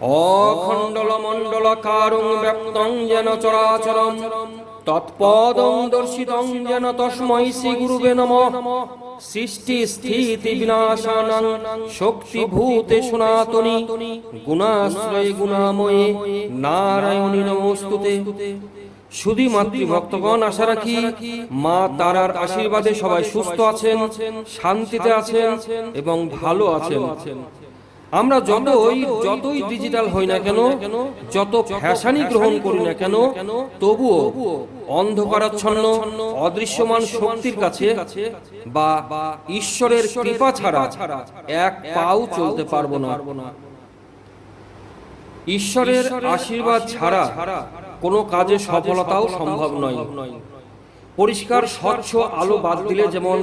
অখণ্ডল মণ্ডল কারুং ব্যক্তং যেন চরাচরম, তৎপদং দর্শিতং যেন তস্মৈ শ্রী গুরুবে নম। সৃষ্টি স্থিতি বিনাশানং শক্তি ভূতে সনাতনী, গুণাশ্রয় গুণাময়ে নারায়ণী নমস্তুতে। শুধু মাতৃভক্তগণ, আশা রাখি, মা তারার আশীর্বাদে সবাই সুস্থ আছেন, শান্তিতে আছেন এবং ভালো আছেন। আমরা যতই যতই ডিজিটাল হই না কেন যত ফ্যাশনই গ্রহণ করি না কেন তবুও অন্ধকারাচ্ছন্ন অদৃশ্যমান শক্তির কাছে বা ঈশ্বরের কৃপা ছাড়া এক পাও চলতে পারব না। ঈশ্বরের আশীর্বাদ ছাড়া কোনো কাজে সফলতাও সম্ভব নয়। পরিষ্কার স্বচ্ছ আলো বাদ দিলে যেমন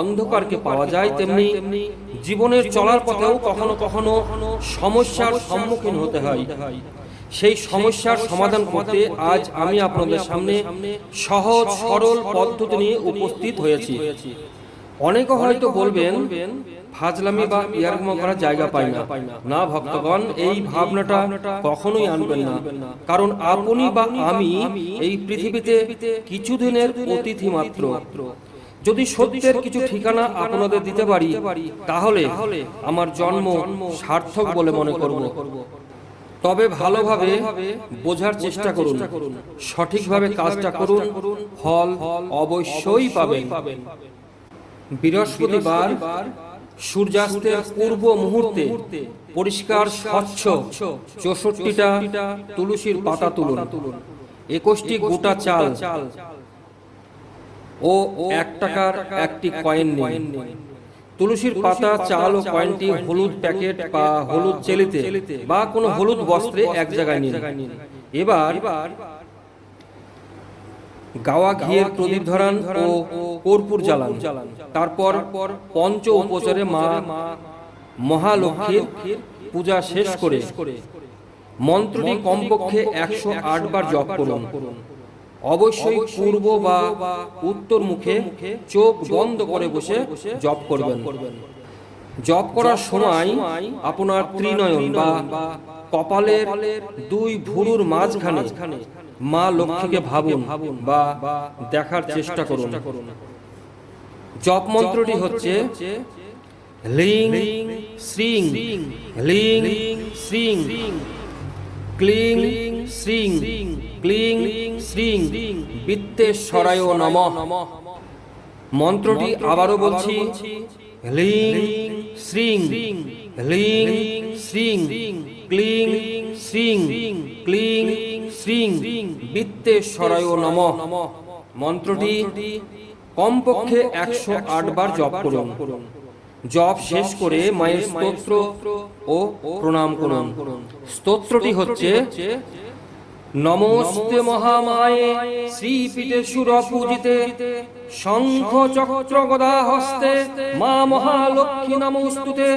অন্ধকারকে পাওয়া যায় তেমনি জীবনের চলার পথেও কখনো কখনো সমস্যার সম্মুখীন হতে হয়। সেই সমস্যার সমাধান করতে আজ আমি আপনাদের সামনে সহজ সরল পদ্ধতি নিয়ে উপস্থিত হয়েছি। অনেকে হয়তো বলবেন ফাজলামি বা ইয়ারগম করার জায়গা পাই না। না। ভক্তগণ এই ভাবনাটা কখনোই আনবেন না। কারণ আপনি বা আমি এই পৃথিবীতে কিছুদিনের অতিথি মাত্র। যদি সত্যের কিছু ঠিকানা আপনাদের দিতে পারি তাহলে আমার জন্ম সার্থক বলে মনে করব। তবে ভালোভাবে বোঝার চেষ্টা করুন। সঠিকভাবে কাজটা করুন। ফল অবশ্যই পাবেন। বৃহস্পতিবার সূর্যাস্তের পূর্ব মুহূর্তে পরিষ্কার স্বচ্ছ চৌষট্টিটা তুলসীর পাতা তুলুন। একুশটি গোটা চাল। চাল। ও এক টাকার একটি কয়েন নিন। তুলসীর পাতা চাল ও কয়েনটি হলুদ প্যাকেট বা হলুদ চেলিতে বা কোনো হলুদ বস্ত্রে এক জায়গায় নিন। এবার গাওয়া ঘিয়ের প্রদীপ ধরান ও কর্পূর জ্বালান। তারপর পঞ্চ উপচারে মা মহালক্ষ্মীর পূজা শেষ করে মন্ত্রটি কমপক্ষে একশো আট বার জপ করুন। অবশ্যই পূর্ব বা উত্তর মুখে চোখ বন্ধ করে বসে জপ করবেন। জপ করার সময় আপনার ত্রিনয়ন বা কপালের দুই ভুরুর মাঝখানে মা লক্ষ্মীকে ভাবুন বা দেখার চেষ্টা করুন। জপ মন্ত্রটি হচ্ছে লিং শ্রিং লিং শ্রিং ক্লিং শ্রিং ক্লিং শ্রিং বিত্তেশ্বরায় নম। মন্ত্রটি আবারও বলছি লিং শ্রিং হ্লিং শ্রিং ক্লিং শ্রিং ক্লিং শ্রিং বিত্তেশ্বরায় নম। মন্ত্রটি, কমপক্ষে একশো আটবার জপ করুন। জপ শেষ করে মায়ের স্তোত্র ও প্রণাম করুন। স্তোত্রটি হচ্ছে নমস্তে মহামায়ে শ্রীপীঠে সুর পূজিতে শঙ্খ চক্র গদা হস্তে মা মহালক্ষ্মী নমস্তুতে।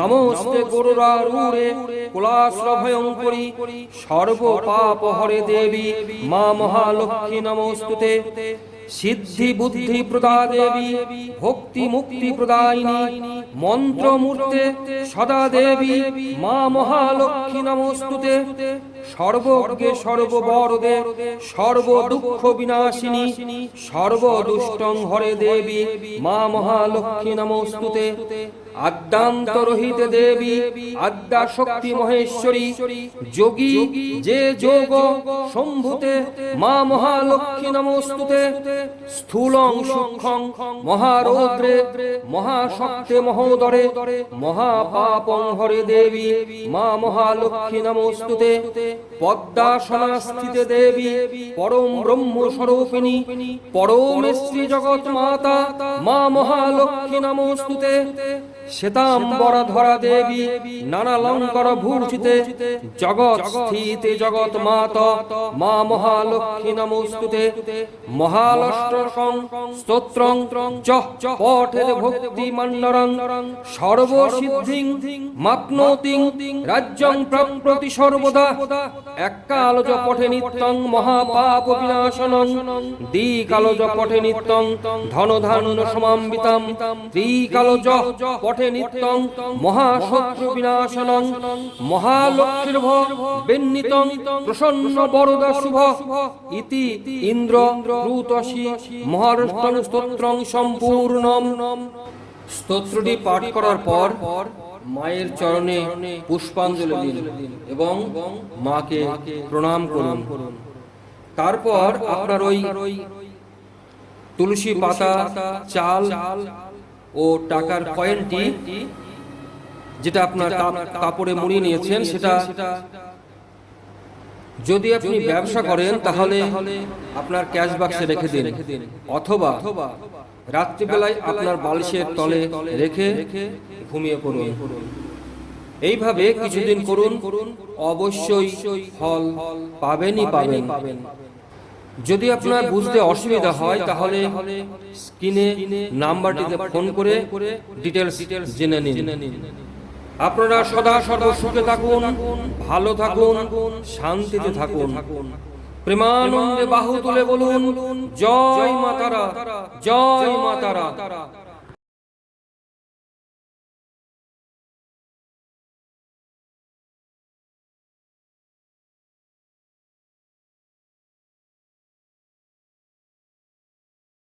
নমস্তে গরুরারূঢ়ে কুলাশ্র ভয়ঙ্করী সর্ব পাপ হরে দেবী মা মহালক্ষ্মী নমস্তুতে। সিদ্ধি বুদ্ধি প্রদা দেবী ভক্তি মুক্তি প্রদায়িনী মন্ত্র মূর্তে সদা দেবী মা মহালক্ষ্মী নমস্তুতে। সর্বজ্ঞে সর্ববরদে সর্ব দুঃখ বিনাশিনী সর্ব দুষ্টং হরে দেবী, মা মহালক্ষ্মী নমস্তুতে। আদ্যান্ত রহিত দেবী আদ্যা শক্তি মহেশ্বরী, যোগী যে যোগ শম্ভুতে মা মহালক্ষ্মী নমস্তুতে। স্থূলং সূক্ষ্মং মহারৌদ্রে, মহাশক্তে মহোদরে, মহাপাপং হরে দেবী, মা মহালক্ষ্মী নমস্তুতে। পদ্মাসনা স্থিতে দেবী পরম ব্রহ্ম স্বরূপিণী পরমেশ্রী জগৎ মাতা মা মহালক্ষ্মী নমস্তুতে। শ্বেতাম্বর ধরা দেবী নানা লঙ্কর ভূষিতে জগৎ স্থিতে জগৎ মাত মা মহালক্ষ্মী নমস্তুতে মহালষ্টকং স্তোত্রং চ পঠের ভক্তি রাজ্যং প্রপ্রতি সর্বদা, এক্কালজ পঠে নিত্যং মহাপাপ বিনাশনং, দ্বিকালজ পঠে নিত্যং ধন ধান্য সমাম্বিতাম, ত্রিকালজ পঠে নিত্যং মহাশত্রু বিনাশনং। মহালক্ষ্মীর্ভ বিন্নিতং প্রসন্ন বরদা শুভ ইতি ইন্দ্র রুতসি মহারাষ্ট্র স্তোত্রং সম্পূর্ণম। স্তোত্রটি পাঠ করার পর মায়ের চরণে পুষ্পাঞ্জলি দিন এবং মাকে প্রণাম করুন। তারপর আপনার ওই তুলসী পাতা, চাল ও টাকার কয়েনটি যেটা আপনার কাপ- কাপড়ে মুড়িয়ে নিয়েছেন সেটা যদি আপনি ব্যবসা করেন তাহলে আপনার ক্যাশ বাক্সে রেখে দিন। অথবা রাত্রিবেলায় আপনার বালিশের তলে রেখে ঘুমিয়ে পড়ুন। এইভাবে কিছুদিন করুন। অবশ্যই ফল পাবেনই পাবেন। যদি আপনার বুঝতে অসুবিধা হয় তাহলে স্ক্রিনে নাম্বারটিতে ফোন করে ডিটেলস জেনে নিন। আপনারা সদা সদা সুখে থাকুন ভালো থাকুন শান্তিতে থাকুন। প্রেমানন্দে বাহু তুলে বলুন জয় মাতারা জয় মাতারা।